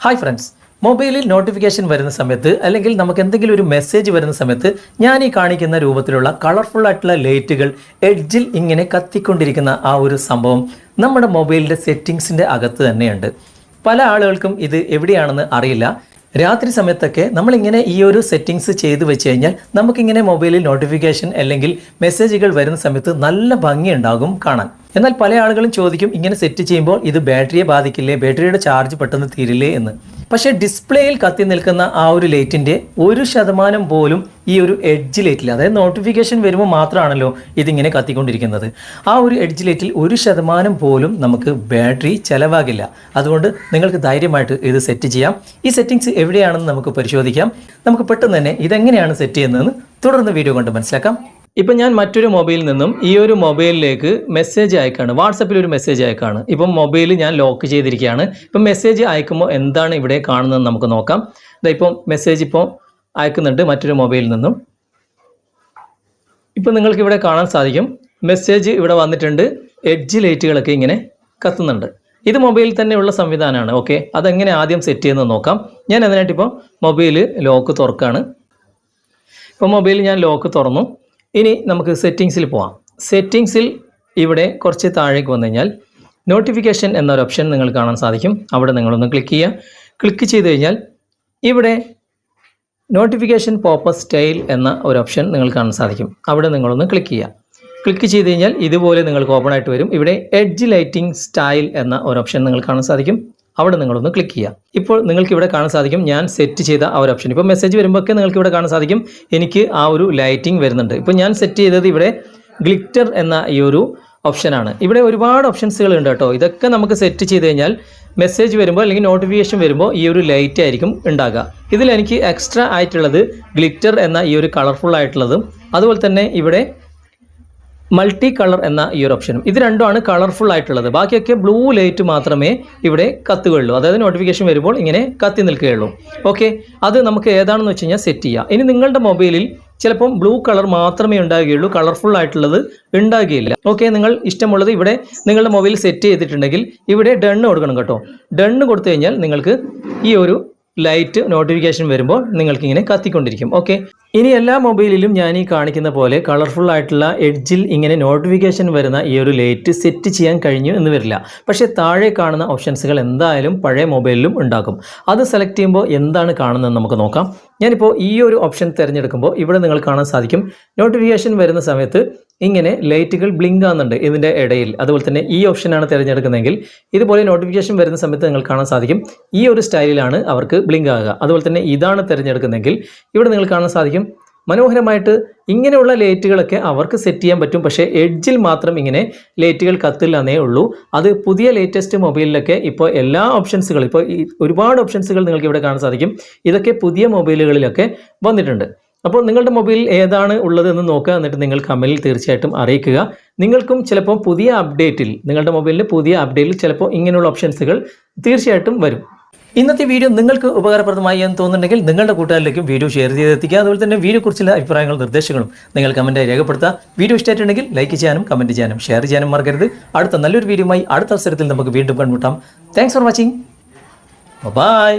Hi friends മൊബൈലിൽ notification വരുന്ന സമയത്ത് അല്ലെങ്കിൽ നമുക്ക് എന്തെങ്കിലും ഒരു മെസ്സേജ് വരുന്ന സമയത്ത് ഞാൻ ഈ കാണിക്കുന്ന രൂപത്തിലുള്ള കളർഫുൾ ആയിട്ടുള്ള ലൈറ്റുകൾ എഡ്ജിൽ ഇങ്ങനെ കത്തിക്കൊണ്ടിരിക്കുന്ന ആ ഒരു സംഭവം നമ്മുടെ മൊബൈലിന്റെ സെറ്റിങ്സിന്റെ അകത്ത് തന്നെയുണ്ട്. പല ആളുകൾക്കും ഇത് എവിടെയാണെന്ന് അറിയില്ല. രാത്രി സമയത്തൊക്കെ നമ്മളിങ്ങനെ ഈ ഒരു സെറ്റിങ്സ് ചെയ്ത് വെച്ച് കഴിഞ്ഞാൽ നമുക്കിങ്ങനെ മൊബൈലിൽ നോട്ടിഫിക്കേഷൻ അല്ലെങ്കിൽ മെസ്സേജുകൾ വരുന്ന സമയത്ത് നല്ല ഭംഗിയുണ്ടാകും കാണാൻ. എന്നാൽ പല ആളുകളും ചോദിക്കും ഇങ്ങനെ സെറ്റ് ചെയ്യുമ്പോൾ ഇത് ബാറ്ററിയെ ബാധിക്കില്ലേ? ബാറ്ററിയുടെ ചാർജ് പെട്ടെന്ന് തീരില്ലേ എന്ന്. പക്ഷേ ഡിസ്പ്ലേയിൽ കത്തി നിൽക്കുന്ന ആ ഒരു ലൈറ്റിന്റെ ഒരു ശതമാനം പോലും ഈ ഒരു എഡ്ജ് ലൈറ്റിൽ അതായത് നോട്ടിഫിക്കേഷൻ വരുമ്പോൾ മാത്രമാണല്ലോ ഇതിങ്ങനെ കത്തിക്കൊണ്ടിരിക്കുന്നത്. ആ ഒരു എഡ്ജ് ലൈറ്റിൽ ഒരു ശതമാനം പോലും നമുക്ക് ബാറ്ററി ചിലവാകില്ല. അതുകൊണ്ട് നിങ്ങൾക്ക് ധൈര്യമായിട്ട് ഇത് സെറ്റ് ചെയ്യാം. ഈ സെറ്റിങ്സ് എവിടെയാണെന്ന് നമുക്ക് പരിശോധിക്കാം. നമുക്ക് പെട്ടെന്ന് തന്നെ ഇതെങ്ങനെയാണ് സെറ്റ് ചെയ്യുന്നതെന്ന് തുടർന്ന് വീഡിയോ കൊണ്ട് മനസ്സിലാക്കാം. ഇപ്പം ഞാൻ മറ്റൊരു മൊബൈലിൽ നിന്നും ഈ ഒരു മൊബൈലിലേക്ക് മെസ്സേജ് അയക്കാണ്. വാട്സപ്പിൽ ഒരു മെസ്സേജ് അയക്കാണ്. ഇപ്പം മൊബൈൽ ഞാൻ ലോക്ക് ചെയ്തിരിക്കുകയാണ്. ഇപ്പം മെസ്സേജ് അയക്കുമ്പോൾ എന്താണ് ഇവിടെ കാണുന്നതെന്ന് നമുക്ക് നോക്കാം. ഇതാ ഇപ്പം മെസ്സേജ് ഇപ്പോൾ അയക്കുന്നുണ്ട് മറ്റൊരു മൊബൈലിൽ നിന്നും. ഇപ്പം നിങ്ങൾക്ക് ഇവിടെ കാണാൻ സാധിക്കും. മെസ്സേജ് ഇവിടെ വന്നിട്ടുണ്ട്. എഡ്ജ് ലൈറ്റുകളൊക്കെ ഇങ്ങനെ കത്തുന്നുണ്ട്. ഇത് മൊബൈലിൽ തന്നെയുള്ള സംവിധാനമാണ്. ഓക്കെ അതെങ്ങനെ ആദ്യം സെറ്റ് ചെയ്യുന്നത് നോക്കാം. ഞാൻ അതിനായിട്ടിപ്പോൾ മൊബൈൽ ലോക്ക് തുറക്കുകയാണ് ഇപ്പോൾ മൊബൈൽ ഞാൻ ലോക്ക് തുറന്നു. ഇനി നമുക്ക് സെറ്റിങ്സിൽ പോവാം. സെറ്റിങ്സിൽ ഇവിടെ കുറച്ച് താഴേക്ക് വന്നു കഴിഞ്ഞാൽ നോട്ടിഫിക്കേഷൻ എന്നൊരു ഓപ്ഷൻ നിങ്ങൾ കാണാൻ സാധിക്കും. അവിടെ നിങ്ങളൊന്ന് ക്ലിക്ക് ചെയ്യുക. ക്ലിക്ക് ചെയ്ത് കഴിഞ്ഞാൽ ഇവിടെ നോട്ടിഫിക്കേഷൻ പോപ്പർ സ്റ്റൈൽ എന്ന ഒരു ഓപ്ഷൻ നിങ്ങൾ കാണാൻ സാധിക്കും. അവിടെ നിങ്ങളൊന്ന് ക്ലിക്ക് ചെയ്യുക. ക്ലിക്ക് ചെയ്ത് കഴിഞ്ഞാൽ ഇതുപോലെ നിങ്ങൾക്ക് ഓപ്പൺ ആയിട്ട് വരും. ഇവിടെ എഡ്ജ് ലൈറ്റിംഗ് സ്റ്റൈൽ എന്ന ഒരു ഓപ്ഷൻ നിങ്ങൾ കാണാൻ സാധിക്കും. അവിടെ നിങ്ങളൊന്ന് ക്ലിക്ക് ചെയ്യുക. ഇപ്പോൾ നിങ്ങൾക്ക് ഇവിടെ കാണാൻ സാധിക്കും ഞാൻ സെറ്റ് ചെയ്ത ആ ഒരു ഓപ്ഷൻ ഇപ്പോൾ മെസ്സേജ് വരുമ്പോഴൊക്കെ നിങ്ങൾക്ക് ഇവിടെ കാണാൻ സാധിക്കും എനിക്ക് ആ ഒരു ലൈറ്റിംഗ് വരുന്നുണ്ട്. ഇപ്പോൾ ഞാൻ സെറ്റ് ചെയ്തത് ഇവിടെ ഗ്ലിറ്റർ എന്ന ഈ ഒരു ഓപ്ഷനാണ് ഇവിടെ ഒരുപാട് ഓപ്ഷൻസുകൾ ഉണ്ട് കേട്ടോ. ഇതൊക്കെ നമുക്ക് സെറ്റ് ചെയ്ത് കഴിഞ്ഞാൽ മെസ്സേജ് വരുമ്പോൾ അല്ലെങ്കിൽ നോട്ടിഫിക്കേഷൻ വരുമ്പോൾ ഈ ഒരു ലൈറ്റ് ആയിരിക്കും ഉണ്ടാകുക. ഇതിൽ എനിക്ക് എക്സ്ട്രാ ആയിട്ടുള്ളത് ഗ്ലിറ്റർ എന്ന ഈ ഒരു കളർഫുൾ ആയിട്ടുള്ളതും അതുപോലെ തന്നെ ഇവിടെ മൾട്ടി കളർ എന്ന ഈ ഒരു ഓപ്ഷനും ഇത് രണ്ടുമാണ് കളർഫുൾ ആയിട്ടുള്ളത്. ബാക്കിയൊക്കെ ബ്ലൂ ലൈറ്റ് മാത്രമേ ഇവിടെ കത്തുകയുള്ളൂ. അതായത് നോട്ടിഫിക്കേഷൻ വരുമ്പോൾ ഇങ്ങനെ കത്തി നിൽക്കുകയുള്ളൂ. ഓക്കെ അത് നമുക്ക് ഏതാണെന്ന് വെച്ച് കഴിഞ്ഞാൽ സെറ്റ് ചെയ്യാം. ഇനി നിങ്ങളുടെ മൊബൈലിൽ ചിലപ്പം ബ്ലൂ കളർ മാത്രമേ ഉണ്ടാകുകയുള്ളൂ. കളർഫുൾ ആയിട്ടുള്ളത് ഉണ്ടാകുകയില്ല. ഓക്കെ നിങ്ങൾ ഇഷ്ടമുള്ളത് ഇവിടെ നിങ്ങളുടെ മൊബൈൽ സെറ്റ് ചെയ്തിട്ടുണ്ടെങ്കിൽ ഇവിടെ ഡണ്ണ് കൊടുക്കണം കേട്ടോ. ഡണ്ണ് കൊടുത്തു കഴിഞ്ഞാൽ നിങ്ങൾക്ക് ഈ ഒരു ലൈറ്റ് നോട്ടിഫിക്കേഷൻ വരുമ്പോൾ നിങ്ങൾക്ക് ഇങ്ങനെ കത്തിക്കൊണ്ടിരിക്കും. ഓക്കെ? ഇനി എല്ലാ മൊബൈലിലും ഞാൻ ഈ കാണിക്കുന്ന പോലെ കളർഫുൾ ആയിട്ടുള്ള എഡ്ജിൽ ഇങ്ങനെ നോട്ടിഫിക്കേഷൻ വരുന്ന ഈ ഒരു ലൈറ്റ് സെറ്റ് ചെയ്യാൻ കഴിഞ്ഞു എന്ന് വരില്ല. പക്ഷേ താഴെ കാണുന്ന ഓപ്ഷൻസുകൾ എന്തായാലും പഴയ മൊബൈലിലും ഉണ്ടാകും. അത് സെലക്ട് ചെയ്യുമ്പോൾ എന്താണ് കാണുന്നത് നമുക്ക് നോക്കാം. ഞാനിപ്പോൾ ഈ ഒരു ഓപ്ഷൻ തിരഞ്ഞെടുക്കുമ്പോൾ ഇവിടെ നിങ്ങൾ കാണാൻ സാധിക്കും. നോട്ടിഫിക്കേഷൻ വരുന്ന സമയത്ത് ഇങ്ങനെ ലൈറ്റുകൾ ബ്ലിങ്ക് ആകുന്നുണ്ട് ഇതിന്റെ ഇടയിൽ. അതുപോലെ തന്നെ ഈ ഓപ്ഷനാണ് തിരഞ്ഞെടുക്കുന്നതെങ്കിൽ ഇതുപോലെ നോട്ടിഫിക്കേഷൻ വരുന്ന സമയത്ത് നിങ്ങൾ കാണാൻ സാധിക്കും. ഈ ഒരു സ്റ്റൈലിലാണ് അവർക്ക് ബ്ലിങ്ക് ആകുക. അതുപോലെ തന്നെ ഇതാണ് തിരഞ്ഞെടുക്കുന്നതെങ്കിൽ ഇവിടെ നിങ്ങൾ കാണാൻ സാധിക്കും. മനോഹരമായിട്ട് ഇങ്ങനെയുള്ള ലൈറ്റുകളൊക്കെ അവർക്ക് സെറ്റ് ചെയ്യാൻ പറ്റും. പക്ഷേ എഡ്ജിൽ മാത്രം ഇങ്ങനെ ലൈറ്റുകൾ കത്തില്ല എന്നേ ഉള്ളൂ. അത് പുതിയ ലേറ്റസ്റ്റ് മൊബൈലിലൊക്കെ ഇപ്പോൾ എല്ലാ ഓപ്ഷൻസുകളും ഇപ്പോൾ ഒരുപാട് ഓപ്ഷൻസുകൾ നിങ്ങൾക്ക് ഇവിടെ കാണാൻ സാധിക്കും. ഇതൊക്കെ പുതിയ മൊബൈലുകളിലൊക്കെ വന്നിട്ടുണ്ട്. അപ്പോൾ നിങ്ങളുടെ മൊബൈലിൽ ഏതാണ് ഉള്ളതെന്ന് നോക്കുക എന്നിട്ട് നിങ്ങൾ കമന്റിൽ തീർച്ചയായിട്ടും അറിയിക്കുക. നിങ്ങൾക്കും ചിലപ്പോൾ പുതിയ അപ്ഡേറ്റിൽ നിങ്ങളുടെ മൊബൈലിൽ പുതിയ അപ്ഡേറ്റിൽ ചിലപ്പോൾ ഇങ്ങനെയുള്ള ഓപ്ഷൻസുകൾ തീർച്ചയായിട്ടും വരും. ഇന്നത്തെ വീഡിയോ നിങ്ങൾക്ക് ഉപകാരപ്രദമായി എന്ന് തോന്നുന്നുണ്ടെങ്കിൽ നിങ്ങളുടെ കൂട്ടുകാരിലേക്കും വീഡിയോ ഷെയർ ചെയ്തെത്തിക്കുക അതുപോലെ തന്നെ വീഡിയോ കുറിച്ചുള്ള അഭിപ്രായങ്ങളും നിർദ്ദേശങ്ങളും നിങ്ങൾ കമന്റായി രേഖപ്പെടുത്തുക. വീഡിയോ ഇഷ്ടമായിട്ടുണ്ടെങ്കിൽ ലൈക്ക് ചെയ്യാനും കമന്റ് ചെയ്യാനും ഷെയർ ചെയ്യാനും മറക്കരുത്. അടുത്ത നല്ലൊരു വീഡിയോയുമായി അടുത്ത അവസരത്തിൽ നമുക്ക് വീണ്ടും കണ്ടുമുട്ടാം. Thanks for watching bye